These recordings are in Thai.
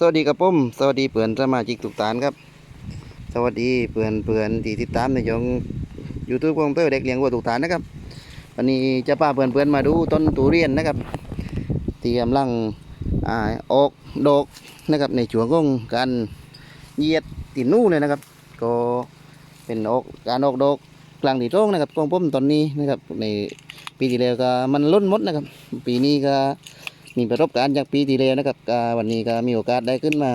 สวัสดีครับผมสวัสดีเพื่อนสมาชิกทุกท่านครับ สวัสดีเพื่อนเพื่อนที่ติดตามในช่องยูทูบของเตอเด็กเลี้ยงวัวทุกท่านนะครับ วันนี้จะพาเพื่อนเพื่อนมาดูต้นทุเรียนนะครับที่กำลังอ่าออกดอกนะครับ ในช่วงของการเหยียดตินนู่เลยนะครับ ก็เป็นออกการออกดอกกลางตีโต้งนะครับของผมตอนนี้นะครับในปีที่แล้วก็มันล้นมดนะครับ ปีนี้ก็ มีประสบการณ์จากปีที่แล้วนะครับวันนี้ก็มีโอกาสได้ขึ้นมา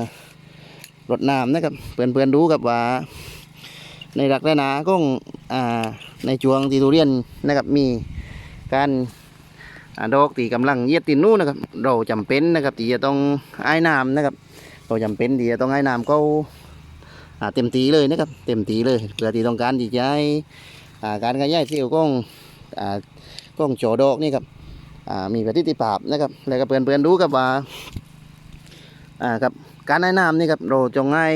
รดน้ำนะครับ เพื่อนๆดูกับว่า ในรักและนาของอ่าในช่วงที่ทุเรียนนะครับ มีการอดอกที่กำลังเยียดตินนู่นนะครับ เราจำเป็นนะครับที่จะต้องให้น้ำนะครับ เราจำเป็นที่จะต้องให้น้ำเขาอ่าเต็มตีเลยนะครับ เต็มตีเลยเพื่อที่ต้องการที่จะให้อ่ากรขยายเที่ยวของอ่าของโจดอกนี่ครับ มีประสิทิภาพนะครับแล้วก็เพื่อนเพื่อนๆรู้ครับว่าอ่าครับการให้น้ำนี่ครับเราจงให้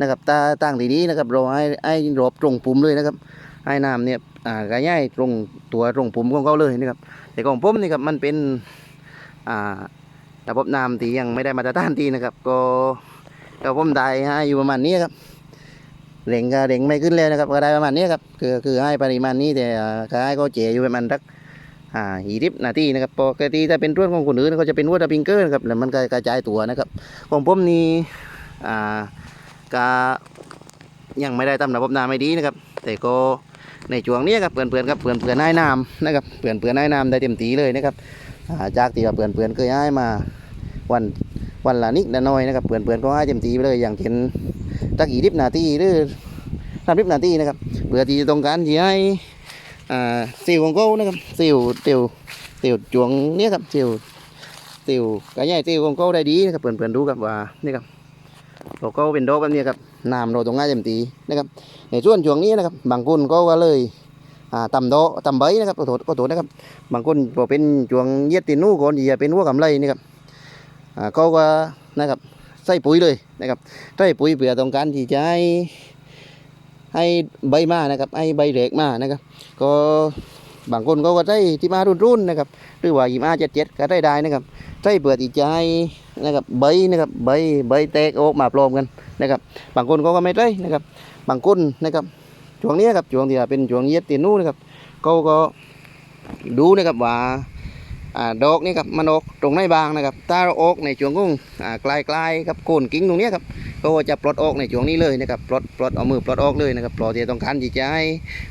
นะครับตาตั้งทีนี้นะครับเราให้ให้รบตรงปุ่มเลยนะครับให้น้ำเนี่ยอ่ากระย่ายตรงตัวตรงปุ่มของเขาเลยนะครับแต่ของผมนี่ครับมันเป็นอ่าระบบน้ำที่ยังไม่ได้มาตรฐานที่นะครับ ก็ก็ผมได้ให้อยู่ประมาณนี้ครับเร่งก็เร่งไม่ขึ้นเลยนะครับก็ได้ประมาณนี้ครับคือคือให้ปริมาณนี้แต่ก็ให้ก็เจอยู่ประมาณสัก อ่าหีริบนาทีนะครับปกติถ้าเป็นต้นของคนอื่นก็จะเป็นวัวตะปิงเกอร์นะครับแล้วมันกระจายตัวนะครับของผมนี่อ่าก็ยังไม่ได้ทำระบบน้ำไม่ดีนะครับ แต่ก็ในช่วงนี้ครับเพื่อนๆครับเพื่อนเพื่อนๆให้น้ำนะครับเพื่อนเพื่อนๆให้น้ำได้เต็มตีเลยนะครับอ่าจากที่ว่าเพื่อนเพื่อนๆเคยให้มาวันวันละนิดละน้อยนะครับเพื่อนเพื่อนๆก็ให้เต็มตีไปเลยอย่างเช่นตักหีริบนาทีหรือสามสิบนาทีนะครับเพื่อที่จะต้องการที่ให้ อ่าสิวของเขานะครับสิวติวติวจวงเนี้ยครับสิวติวกระใหญ่ติวของเขาได้ดีนะครับเพื่อนๆดูครับว่านี่ครับเราก็เป็นดอกแบบนี้ครับน้ำเราตรงง่ายเต็มตีนะครับในส่วนช่วงนี้นะครับบางคนก็ก็เลยอ่าตำโดอกตำใบนะครับขอโทษขอโทษนะครับ บางคนพอกเป็นช่วงเย็ดตินนู่ก่อนที่จะเป็นหัวกำไรนี่ครับอ่าเขาก็นะครับใส่ปุ๋ยเลยนะครับใส่ปุ๋ยเพื่อต้องการที่จะให้ ให้ใบมานะครับให้ใบเหล็กมานะครับ ก็บางคนก็ก็ใช้ที่มารุ่นๆนะครับ หรือว่ายิมาเจ็ดเจ็ดก็ได้ได้นะครับใช้เปลือกอีใจนะครับใบนะครับใบใบแตกออกมาปลอมกันนะครับ บางคนก็ก็ไม่ได้นะครับ บางคนนะครับช่วงนี้ครับช่วงที่เป็นช่วงเย็ดตีนู่นนะครับเขาก็ดูนะครับว่าอ่าดอกนี่ครับมันออกตรงไหนบางนะครับถ้าออกในช่วงของอ่าใกล้ๆครับโคนกิ่งตรงนี้ครับ ก็จะปลดออกในช่วงนี้เลยนะครับปลดปลดเอามือปลดออกเลยนะครับปลดที่ต้องการที่จะให้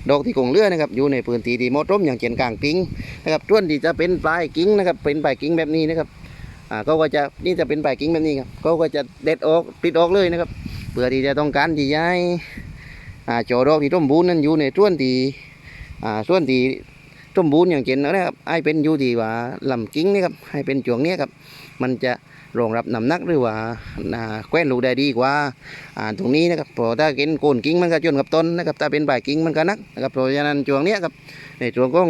ดอกที่คงเลือนะครับอยู่ในพื้นที่ที่มาะสมอย่างเช่นกลางกิ่งนะครับส่วนที่จะเป็นปลายกิ่งนะครับเป็นปลายกิ่งแบบนี้นะครับอ่าก็ก็จะนี่จะเป็นปลายกิ่งแบบนี้ครับก็ก็จะเด็ดออกปิดออกเลยนะครับเพื่อที่จะต้องการที่จะให้อ่าจดอกที่สมบูรณ์นั้นอยู่ในส่วนที่อ่าส่วนที่ สมบูรณ์อย่างเช่นนะครับให้เป็นอยู่ที่ว่าลำกิ่งนี่ครับให้เป็นช่วงเนี้ยครับ มันจะรองรับน้ำหนักหรือว่าแคว้นลูกได้ดีกว่าอ่าตรงนี้นะครับเพอถ้ากินโคนกิ่งมันก็จนกับต้นนะครับถ้าเป็นใบกิ่งมันก็นักนะครับเพราะฉะนั้นช่วงเนี้ยครับในช่วงของ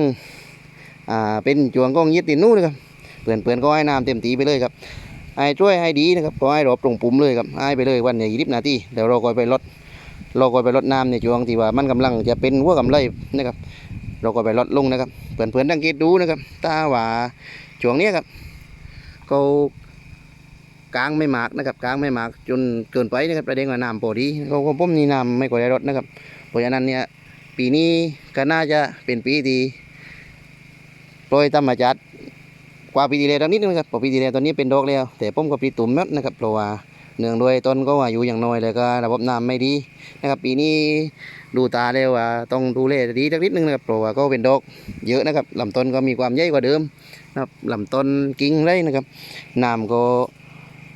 อ่าเป็นช่วงของยึดตินนู่นนะครับเปื่อนเปื่อนก็ให้น้ำเต็มตีไปเลยครับให้ช่วยให้ดีนะครับก็ให้รอบตรงปุ่มเลยครับให้ไปเลยวันนี้ยี่สิบนาทีเดี๋ยวเราก็ไปลดเราก็ไปลดน้ำในช่วงที่ว่ามันกำลังจะเป็นหัวกำไรนะครับ เราก็ไปลดลงนะครับเปื่อนเปื่อนสังเกตดูนะครับถ้าว่าช่วงนี้ครับเขากลางไม่หมากนะครับกลางไม่หมากจนเกินไปนะครับประเด็นว่าน้ำพอดีเขาก็ผมนี่น้ำไม่ค่อยได้รดนะครับเพราะฉะนั้นเนี่ยปีนี้ก็น่าจะเป็นปีที่โปรยธรรมจัดกว่าปีที่แล้วนนี้นึงนะครับปีที่แล้วตอนนี้เป็นดอกแล้ว แต่ผมก็ปีตุ่มแล้วนะครับเพราะว่า เนื่องด้วยต้นก็อายุอย่างน้อยเลยก็ระบบน้ำไม่ดีนะครับ ปีนี้ดูตาแล้วว่าต้องดูแลดีสักนิดนึงนะครับเพราะว่าก็เป็นดอกเยอะนะครับลำต้นก็มีความใหญ่กว่าเดิมนะครับลำต้นกิ่งเลยนะครับน้ำก็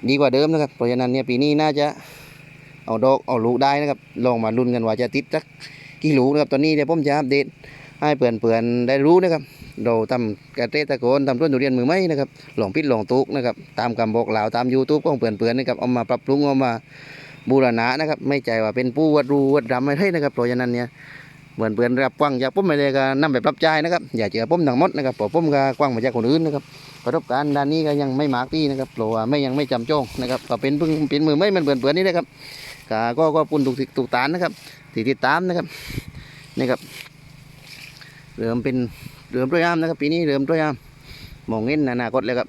ดีกว่าเดิมนะครับ เพราะฉะนั้นเนี่ยปีนี้น่าจะเอาดอกเอาลูกได้นะครับ ลองมาลุ้นกันว่าจะติดสักกี่ลูกนะครับ ตอนนี้เดี๋ยวผมจะอัปเดตให้เพื่อนๆได้รู้นะครับ เราทำเกษตรกรทำต้นทุเรียนมือไม่นะครับหลองพิษหลองตุกนะครับตามคำบอกกล่าตาม YouTube ของเพื่อนๆนะครับเอามาปรับปรุงเอามาบูรณะนะครับ ไม่ใจว่าเป็นผู้วัดรูวัดรำไม่ใช่นะครับเพราะฉะนั้นเนี่ยเพื่อนรับกว้างจากผมไม่ได้ก็นำไปปรับใช้นะครับ อย่าเจอผมทั้งมดนะครับเพราะผมก็กว้างมาจากคนอื่นนะครับประสบการณ์ด้านนี้ก็ยังไม่มากที่นะครับเพราะว่าไม่ยังไม่จำจ้องนะครับก็เป็นเพิ่งเป็นมือไม่มันเปื่อนเปื่อนนี่นะครับก็ก็ก็ปุ่นถูกถูกตานนะครับที่ติดตามนะครับนี่ครับเริ่มเป็น เริ่มด้วยยามนะครับปีนี้เริ่มด้วยยามมองเงินอนาคตเลยครับ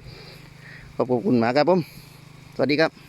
ขอบคุณมากครับผมสวัสดีครับ